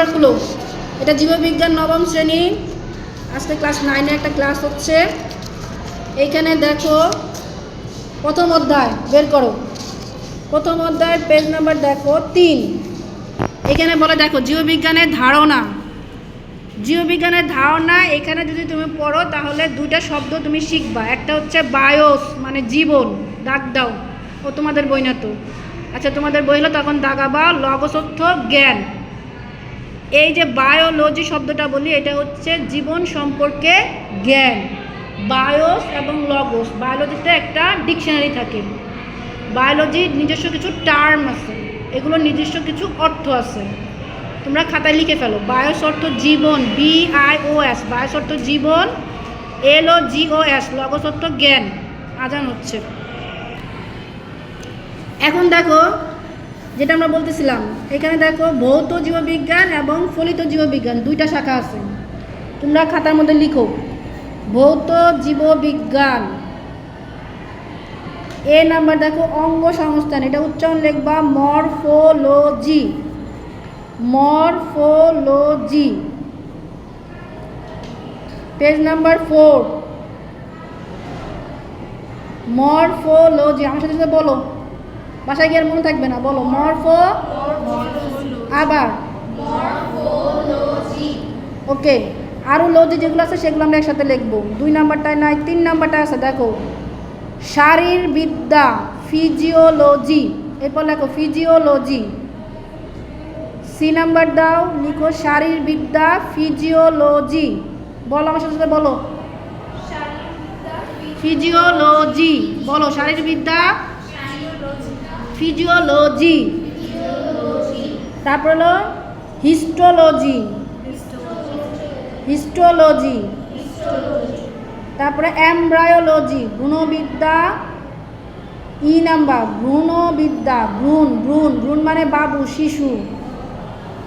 হলো এটা জীববিজ্ঞান নবম শ্রেণি। আজকে ক্লাস নাইনে একটা ক্লাস হচ্ছে। এইখানে দেখো, প্রথম অধ্যায় বের করো। প্রথম অধ্যায় পেজ নাম্বার দেখো তিন। এখানে বলে দেখো জীববিজ্ঞানের ধারণা। জীববিজ্ঞানের ধারণা, এখানে যদি তুমি পড়ো, তাহলে দুইটা শব্দ তুমি শিখবা। একটা হচ্ছে বায়োস মানে জীবন, দাগ দাও। ও তোমাদের বই না তো। আচ্ছা তোমাদের বই হলো তখন দাগাবা লগসত্য জ্ঞান। এই যে বায়োলজি শব্দটা বলি, এটা হচ্ছে জীবন সম্পর্কে জ্ঞান। বায়োস এবং লগোস, বায়োলজিতে একটা ডিকশনারি থাকে। বায়োলজির নিজস্ব কিছু টার্ম আছে, এগুলোর নিজস্ব কিছু অর্থ আছে। তোমরা খাতায় লিখে ফেলো, বায়োস অর্থ জীবন B I O S bios অর্থ জীবন এল ও জি ও এস লগোস অর্থ জ্ঞান, আজান হচ্ছে। এখন দেখো যেটা আমরা বলতেছিলাম, এখানে দেখো ভৌত জীববিজ্ঞান এবং ফলিত জীববিজ্ঞান দুইটা শাখা আছে। তোমরা খাতার মধ্যে লিখো, ভৌত জীববিজ্ঞান। এ নাম্বার দেখো, অঙ্গ সংস্থান, এটা উচ্চারণ লিখবা morphology. Morphology. Page number four. Morphology, আমার সাথে সাথে বলো। বাসায় গিয়ে আর মনে থাকবে না? বলো মরফো আবার? ওকে আরও লজি যেগুলো আছে সেগুলো আমরা একসাথে লিখব। দুই নাম্বারটায় নাই তিন নাম্বারটা আছে দেখো। শারীরবিদ্যা ফিজিওলজি এরপর লেখো ফিজিওলজি সি নাম্বার দাও লিখো শারীরবিদ্যা ফিজিওলজি বলো আমার সাথে সাথে বলো। ফিজিওলজি বলো শারীরবিদ্যা ফিজিওলজি তারপর হলো হিস্টোলজি হিস্টোলজি তারপরে এমব্রায়োলজি ভ্রূণবিদ্যা, ই নাম্বার, ভ্রূণবিদ্যা, ভ্রূণ ভ্রূণ ভ্রূণ মানে বাবু, শিশু।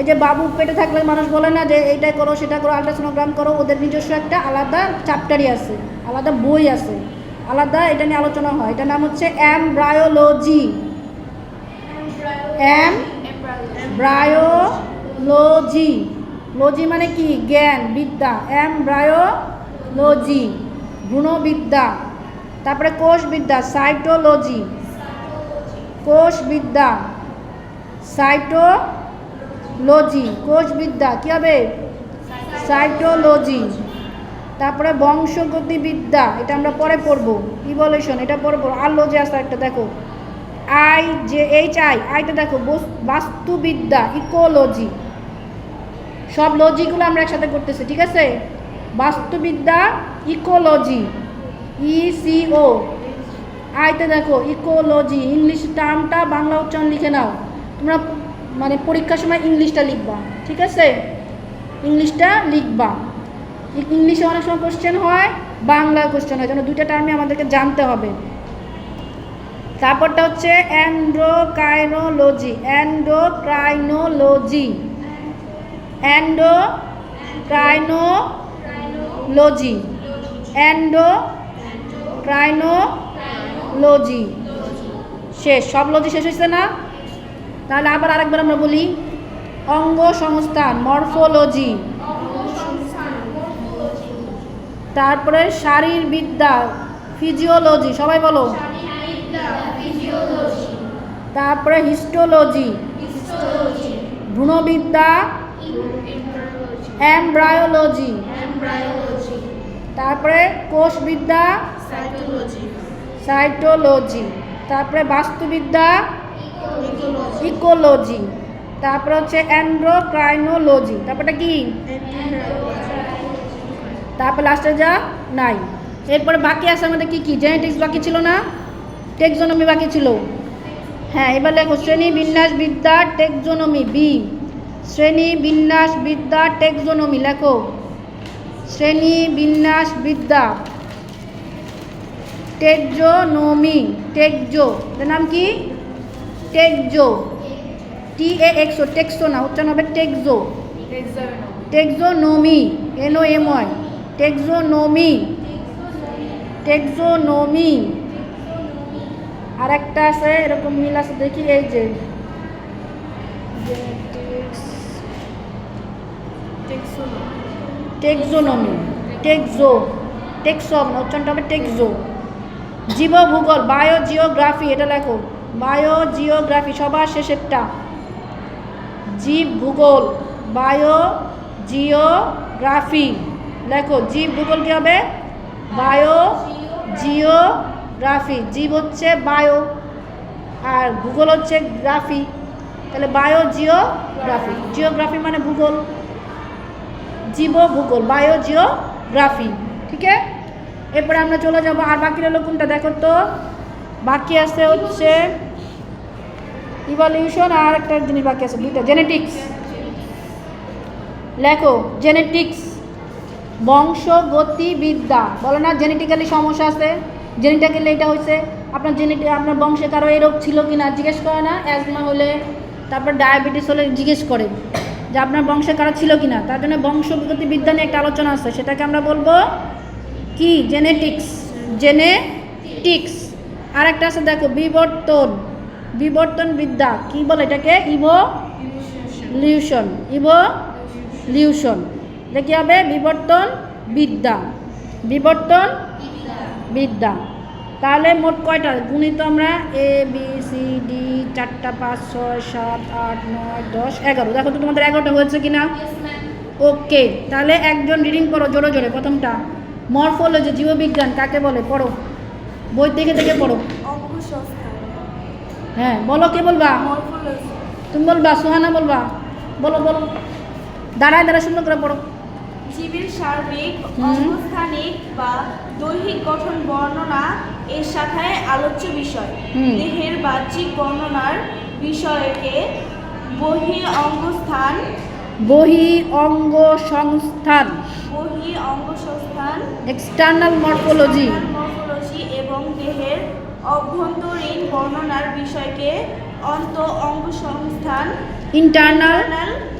এই যে বাবু পেটে থাকলে মানুষ বলে না যে এইটা করো, সেটা করো আলট্রাসোনোগ্রাম করো, ওদের নিজস্ব একটা আলাদা চ্যাপ্টারই আছে, আলাদা বই আছে। আলাদা এটা নিয়ে আলোচনা হয়। এটার নাম হচ্ছে এমব্রায়োলজি এম ব্রায়োলজি। লজি মানে কি? জ্ঞান, বিদ্যা। এম ব্রায়োলজি ভ্রূণবিদ্যা তারপরে কোষবিদ্যা, সাইটোলজি। কোষবিদ্যা সাইটোলজি। কোষবিদ্যা, কী হবে? সাইটোলজি। তারপরে বংশগতিবিদ্যা, এটা আমরা পরে পড়ব। ইভলিউশন এটা পরে পড়ব। আর লজি আছে একটা দেখো। আই যে এইচ আই আইটা দেখো, বস- বাস্তুবিদ্যা, ইকোলজি। সব লজিগুলো আমরা একসাথে করতেছি, ঠিক আছে? বাস্তুবিদ্যা, ইকোলজি ইসিও আইতে দেখো, ইকোলজি, ইংলিশ টার্মটা বাংলা উচ্চারণ লিখে নাও। তোমরা মানে পরীক্ষার সময় ইংলিশটা লিখবা, ঠিক আছে? ইংলিশটা লিখবা। ইংলিশে অনেক সময় কোশ্চেন হয় বাংলা কোশ্চেন হয় যেন দুইটা টার্মে আমাদেরকে জানতে হবে। তারপরটা হচ্ছে অ্যান্ড্রোকাইনোলজি অ্যান্ড্রোক্রাইনোলজি অ্যান্ড্রোক্রাইনোলজি অ্যান্ড্রোক্রাইনোলজি শেষ, সব লজি শেষ হয়েছে না? তাহলে আবার আরেকবার আমরা বলি অঙ্গ সংস্থান মরফোলজি। তারপরে শারীরবিদ্যা ফিজিওলজি সবাই বলো। তারপরে হিস্টোলজি ভ্রূণবিদ্যা এমব্রায়োলজি তারপরে কোষবিদ্যা সাইটোলজি তারপরে বাস্তুবিদ্যা ইকোলজি তারপরে হচ্ছে অ্যান্ড্রোক্রাইনোলজি তারপরটা কি? তারপর লাস্টে যা নাই। এরপরে বাকি আছে আমাদের কি কি? জেনেটিক্স বাকি ছিল না? টেক্সোনমি বাকি ছিল। হ্যাঁ এবার লেখো শ্রেণি বিন্যাস বিদ্যা টেক্সোনমি বি শ্রেণি বিন্যাস বিদ্যা টেক্সোনমি লেখো। শ্রেণি বিন্যাস বিদ্যা, টেকজোনমি, টেকজো। এটার নাম কি? টেকজো। টি এ এক্সো টেক্সো না উচ্চারণ হবে taxo. Taxonomy N O M Y taxonomy taxonomy আর একটা আছে, এরকম মিল আছে, দেখি এই যে। হবে জীব ভূগোল বায়ো এটা লেখো। সবার শেষেরটা। জীব ভূগোল বায়ো জিওগ্রাফি লেখো। ভূগোল কী হবে? বায়ো জিওগ্রাফি জীব হচ্ছে বায়ো আর ভূগোল হচ্ছে গ্রাফি। তাহলে বায়ো জিওগ্রাফি। জিওগ্রাফি মানে ভূগোল। জীব ভূগোল, বায়ো জিওগ্রাফি, ঠিক আছে? এরপরে আমরা চলে যাব, আর বাকি রইল কোনটা? দেখো তো, বাকি আছে হচ্ছে ইভলিউশন আর একটা জিনিস বাকি আছে, দুইটা। জেনেটিক্স লেখো জেনেটিক্স বংশগতিবিদ্যা। বলো না জেনেটিক্যালি সমস্যা আছে? জেনেটিক্যালি এটা হয়েছে আপনার জেনেটিক আপনার বংশে কারও এই রোগ ছিল কি না জিজ্ঞেস করে না অ্যাজমা হলে তারপর ডায়াবেটিস হলে জিজ্ঞেস করে। যে আপনার বংশে কারও ছিল কি না তার জন্য বংশগতিবিদ্যা নিয়ে একটা আলোচনা আছে, সেটাকে আমরা বলব কি? জেনেটিক্স জেনেটিক্স আর একটা আছে, দেখো, বিবর্তন। বিবর্তন বিদ্যা, কি বলে এটাকে? ইভো লিউশন ইভো লিউশন এটা কী হবে বিবর্তন বিদ্যা। বিবর্তন বিদ্যা। তাহলে মোট কয়টা? গুণিত আমরা এ বি সি ডি চারটা পাঁচ ছয় সাত আট নয় দশ এগারো। দেখো তো তোমাদের এগারোটা হয়েছে কি না ওকে তাহলে একজন রিডিং করো জোরে জোরে প্রথমটা। মরফোলজি জীববিজ্ঞান কাকে বলে? পড়ো। বই দেখে দেখে পড়ো। হ্যাঁ বলো কে বলবা? তুমি বলবা সুহানা বলবা। বলো বলো। দাঁড়ায় দাঁড়া সুন্দর করে পড়ো। জীবের সার্বিক হুম। অঙ্গস্থানিক বা দৈহিক গঠন বর্ণনা এর শাখায় আলোচ্য বিষয়। দেহের বাহ্যিক বর্ণনার বিষয়কে বহি অঙ্গস্থান বহি অঙ্গ সংস্থান বহি অঙ্গসংস্থান এক্সটার্নাল মরফোলজি মর্ফোলজি এবং দেহের অভ্যন্তরীণ বর্ণনার বিষয়কে অন্ত অঙ্গসংস্থান ইন্টারনাল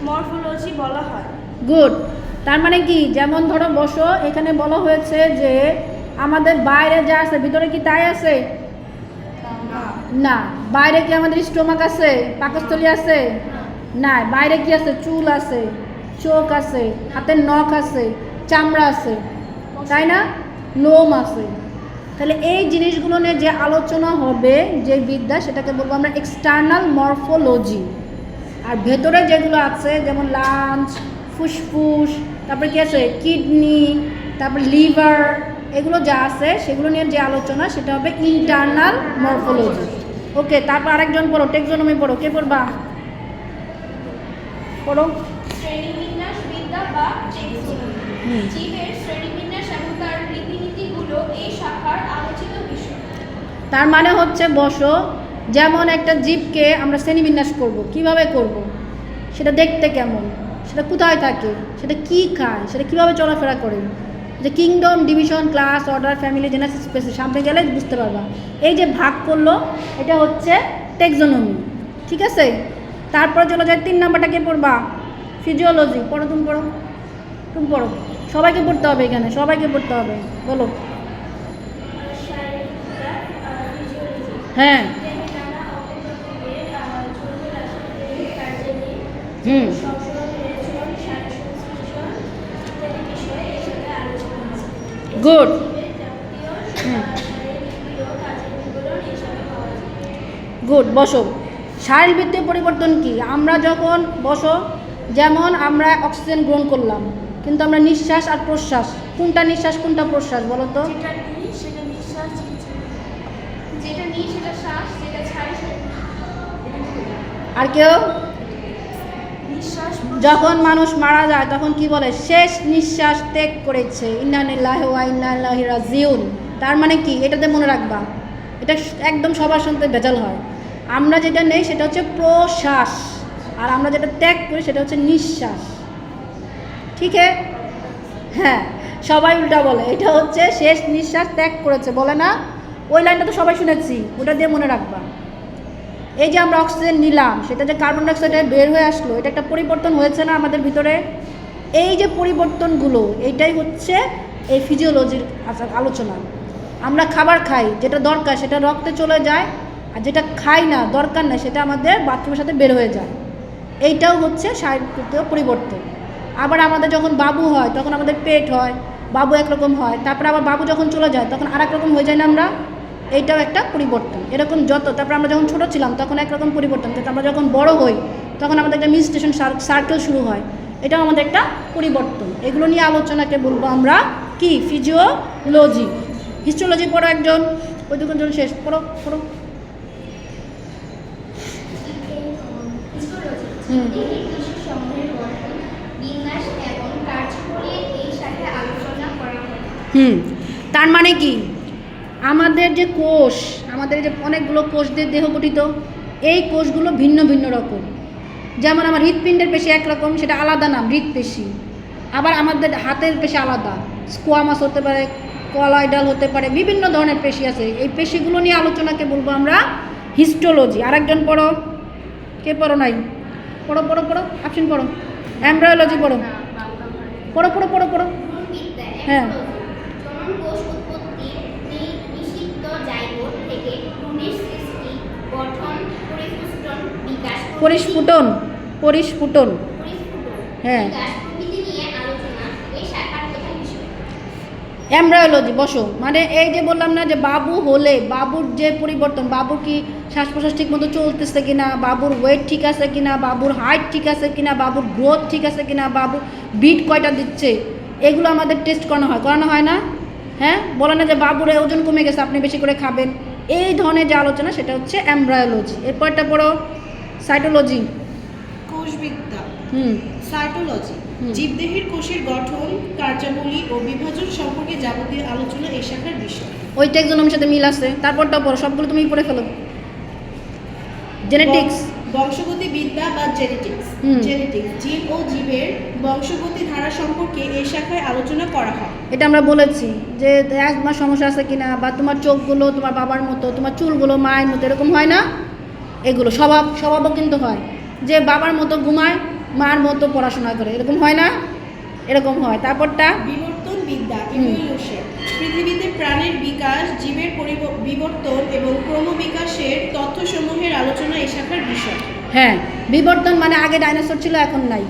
মরফোলজি বলা হয়। গুড তার মানে কি? যেমন ধরো বসো, এখানে বলা হয়েছে যে আমাদের বাইরে যা আছে, ভিতরে কি তাই আছে? না। বাইরে কি আমাদের স্টোমাক আছে? পাকস্থলী আছে? না বাইরে কি আছে? চুল আছে, চোখ আছে, হাতের নখ আছে, চামড়া আছে, তাই না? লোম আছে। তাহলে এই জিনিসগুলো নিয়ে যে আলোচনা হবে, যে বিদ্যা, সেটাকে বলব আমরা এক্সটার্নাল মরফোলজি আর ভেতরে যেগুলো আছে, যেমন লাঞ্চ, ফুসফুস তারপরে কি আছে? কিডনি তারপর লিভার এগুলো যা আছে সেগুলো নিয়ে যে আলোচনা সেটা হবে ইন্টারনাল মরফোলজি ওকে তারপর আরেকজন পড়ো টেকজনমি পড়ো কে পড়বা? পড়ো। শ্রেণীবিন্যাস বিদ্যা বা টেক্সোনমি জীবের শ্রেণীবিন্যাস এবং তার রীতিনীতিগুলো এই শাখার আলোচিত বিষয়। তার মানে হচ্ছে বসো যেমন একটা জীবকে আমরা শ্রেণীবিন্যাস করব কীভাবে করব? সেটা দেখতে কেমন? সেটা কোথায় থাকে? সেটা কি খায়? সেটা কীভাবে চলাফেরা করে? যে kingdom division class order family genus species সামনে গেলে বুঝতে পারবা। এই যে ভাগ করল এটা হচ্ছে টেক্সোনমি ঠিক আছে? তারপর চলে যায় তিন নাম্বারটা কে পড়বা? ফিজিওলজি পড়ো তুমি পড়ো তুমি পড়ো। সবাইকে পড়তে হবে এখানে সবাইকে পড়তে হবে বলো। হ্যাঁ। হুম। গুড। গুড বসো। শারীরবৃত্তীয় পরিবর্তন কি? আমরা যখন বসো যেমন আমরা অক্সিজেন গ্রহণ করলাম কিন্তু আমরা নিঃশ্বাস আর প্রশ্বাস কোনটা নিঃশ্বাস কোনটা প্রশ্বাস বলো তো? আর কেউ? যখন মানুষ মারা যায়, তখন কি বলে? শেষ নিঃশ্বাস ত্যাগ করেছে। ইন্নানিল্লাহ তার মানে কি? এটাতে মনে রাখবা। এটা একদম সবার সঙ্গে ভেজাল হয়। আমরা যেটা নেই, সেটা হচ্ছে প্রশ্বাস। আর আমরা যেটা ত্যাগ করি, সেটা হচ্ছে নিঃশ্বাস। ঠিক হ্যাঁ সবাই উল্টা বলে। এটা হচ্ছে শেষ নিঃশ্বাস ত্যাগ করেছে। বলে না? ওই লাইনটা তো সবাই শুনেছি। ওটা দিয়ে মনে রাখবা। এই যে আমরা অক্সিজেন নিলাম, সেটা যে কার্বন ডাইঅক্সাইডে বের হয়ে আসলো, এটা একটা পরিবর্তন হয়েছে না আমাদের ভিতরে? এই যে পরিবর্তনগুলো এইটাই হচ্ছে এই ফিজিওলজির আলোচনা। আমরা খাবার খাই, যেটা দরকার সেটা রক্তে চলে যায়, আর যেটা খাই না, দরকার না সেটা আমাদের বাথরুমের সাথে বের হয়ে যায়। এইটাও হচ্ছে শারীরিক পরিবর্তন। আবার আমাদের যখন বাবু হয়, তখন আমাদের পেট হয়, বাবু একরকম হয়, তারপরে আবার বাবু যখন চলে যায়, তখন আর রকম হয়ে যায় না আমরা? এইটাও একটা পরিবর্তন। এরকম যত, তারপর আমরা যখন ছোটো ছিলাম, তখন একরকম পরিবর্তন। কিন্তু আমরা যখন বড় হই, তখন আমাদের একটা মিনস্টেশন সার্কেল শুরু হয়। এটাও আমাদের একটা পরিবর্তন। এগুলো নিয়ে আলোচনাকে বলব আমরা কি? ফিজিওলজি হিস্টোলজি পড়ো একজন, ওই দুজন শেষ। পড়ো পড়ো। হুম। হুম। তার মানে কি? আমাদের যে কোষ, আমাদের যে অনেকগুলো কোষ দিয়ে দেহ গঠিত, এই কোষগুলো ভিন্ন ভিন্ন রকম। যেমন আমার হৃৎপিণ্ডের পেশি একরকম, সেটা আলাদা নাম হৃৎপেশি আবার আমাদের হাতের পেশি আলাদা, স্কোয়ামাস হতে পারে কলয়েডাল হতে পারে, বিভিন্ন ধরনের পেশি আছে। এই পেশিগুলো নিয়ে আলোচনাকে বলব আমরা হিস্টোলজি। আরেকজন পড়ো। কে পড়ো নাই? পড়ো পড়ো পড়ো অপশন পড়ো। অ্যাম্ব্রায়োলজি পড়ো। পড়ো পড়ো পড়ো পড়ো। হ্যাঁ। জনন কোষ উৎপত্তি নি- নিষিদ্ধ জাইগোট থেকে ভ্রূণের সৃষ্টি গঠন পরিপুষ্টন বিকাশ পরিস্ফুটন পরিস্ফুটন হ্যাঁ। অ্যাম্ব্রায়োলজি বসো। মানে এই যে বললাম না যে বাবু হলে বাবুর যে পরিবর্তন বাবুর কি শ্বাস প্রশ্বাস ঠিক মতো চলতেছে কিনা বাবুর ওয়েট ঠিক আছে কিনা বাবুর হাইট ঠিক আছে কিনা বাবুর গ্রোথ ঠিক আছে কিনা বাবু বিট কয়টা দিচ্ছে এগুলো আমাদের টেস্ট করানো হয়। করানো হয় না? হ্যাঁ? বলে না যে বাবুর ওজন কমে গেছে আপনি বেশি করে খাবেন। এই ধরনের যে আলোচনা সেটা হচ্ছে অ্যাম্ব্রায়োলজি এরপরটা পড়ো। সাইটোলজি কোষবিদ্যা। হুম। সাইটোলজি জীবদেহের কোষের গঠন কার্যাবলী ও বিভাজন সম্পর্কে যাবতীয় আলোচনা এই শাখার বিষয়। ওইটা একজনের সাথে মিল আছে তারপরটা পড়ো সবগুলো তুমি পড়ে ফেলো। জেনেটিক্স বংশগতি বিদ্যা বা জেনেটিক্স জেনেটিক্স জীব ও জীবের বংশগতি ধারা সম্পর্কে এই শাখায় আলোচনা করা হয়। এটা আমরা বলেছি যে অ্যাজমার সমস্যা আছে কিনা বা তোমার চোখগুলো তোমার বাবার মতো তোমার চুলগুলো মায়ের মতো এরকম হয় না? এগুলো স্বভাব স্বভাবও কিন্তু হয়। যে বাবার মতো ঘুমায় মার মতো পড়াশোনা করে এরকম হয় না? এরকম হয়। তারপরটা? বিবর্তন বিদ্যা পৃথিবীতে প্রাণের বিকাশ জীবের বিবর্তন এবং ক্রমবিকাশের তথ্যসমূহের আলোচনা এই শাখার বিষয়। হ্যাঁ বিবর্তন মানে আগে ডাইনোসর ছিল এখন নাই।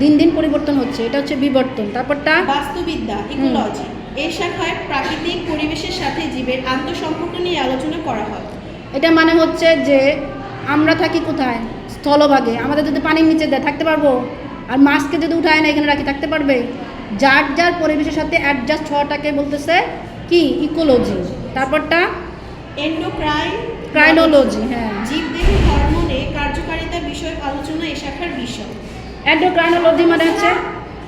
দিন দিন পরিবর্তন হচ্ছে এটা হচ্ছে বিবর্তন। তারপরটা? বাস্তুবিদ্যা ইকোলজি। এই শাখায় প্রাকৃতিক পরিবেশের সাথে জীবের আন্তঃসম্পর্ক নিয়ে আলোচনা করা হয়। এটা মানে হচ্ছে যে আমরা থাকি কোথায়? স্থলভাগে। আমাদের যদি পানির নিচে দেয় থাকতে পারব আর মাছকে যদি উঠায় না এখানে রাখি থাকতে পারবে? যার যার পরিবেশের সাথে অ্যাডজাস্ট হওয়াটাকে বলতেছে কি? ইকোলজি তারপরটা? এন্ডোক্রাইন ক্রাইনোলজি হ্যাঁ। হরমোনে কার্যকারিতা বিষয়ক আলোচনা এই শাখার বিষয়। অ্যান্ডোক্রাইনোলজি মানে হচ্ছে?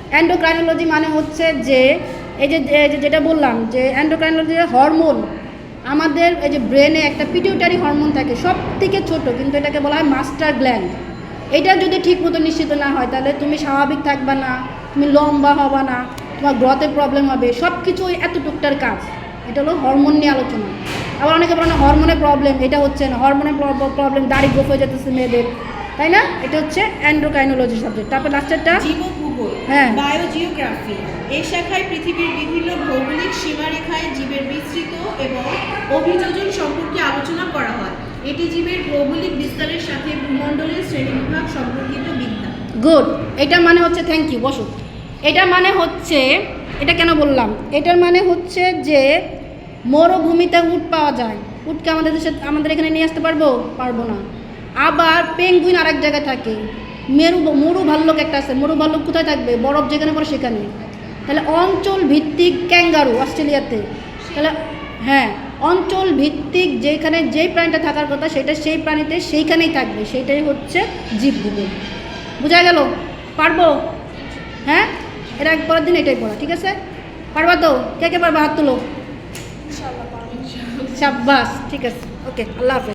অ্যান্ডোক্রাইনোলজি মানে হচ্ছে যে এই যে এই যে যেটা বললাম যে অ্যান্ডোক্রাইনোলজি হরমোন। আমাদের এই যে ব্রেনে একটা পিটিউটারি হরমোন থাকে সব থেকে ছোটো, কিন্তু এটাকে বলা হয় মাস্টার গ্ল্যান্ড। এটা যদি ঠিক মতো নিশ্চিত না হয়, তাহলে তুমি স্বাভাবিক থাকবা না, তুমি লম্বা হবা না, তোমার গ্রথে প্রবলেম হবে। সব কিছু ওই এতটুকটার কাজ। এটা হলো হরমোন নিয়ে আলোচনা। আবার অনেকে বলে হরমোনের প্রবলেম এটা হচ্ছে না। হরমোনের প্রবলেম দাড়ি গোফ হয়ে যেতেছে মেয়েদের। তাই না? এটা হচ্ছে অ্যান্ড্রোকাইনোলজি সাবজেক্ট তারপর লাস্টেরটা জীবভূগোল হ্যাঁ। বায়োজিওগ্রাফি এই শাখায় পৃথিবীর বিভিন্ন ভৌগোলিক সীমারেখায় জীবের বিস্তৃত এবং অভিযোজন সম্পর্কে আলোচনা করা হয়। এটি জীবের ভৌগোলিক বিস্তারের সাথে ভূমণ্ডলের শ্রেণীবিভাগ সম্পর্কিত বিদ্যা। গুড এটা মানে হচ্ছে থ্যাংক ইউ বসো। এটা মানে হচ্ছে এটা কেন বললাম? এটার মানে হচ্ছে যে মরুভূমিতে উট পাওয়া যায়। উটকে আমাদের দেশে আমাদের এখানে নিয়ে আসতে পারব? পারব না। আবার পেঙ্গুইন আরেক জায়গায় থাকে। মেরু মরু ভাল্লুক একটা আছে। মরু ভাল্লুক কোথায় থাকবে? বরফ যেখানে পড়ে সেখানে। তাহলে অঞ্চল ভিত্তিক ক্যাঙ্গারু অস্ট্রেলিয়াতে। তাহলে হ্যাঁ অঞ্চল ভিত্তিক যেখানে যেই প্রাণীটা থাকার কথা সেটা সেই প্রাণীতে সেইখানেই থাকবে। সেটাই হচ্ছে জীবভূগোল বোঝা গেল? পারব? হ্যাঁ? এটা এক পরের দিন এটাই পড়া ঠিক আছে? পারবা তো? কে কে পারবা? হাত তুলো। সাব্বাস ঠিক আছে। ওকে আল্লাহ হাফেজ।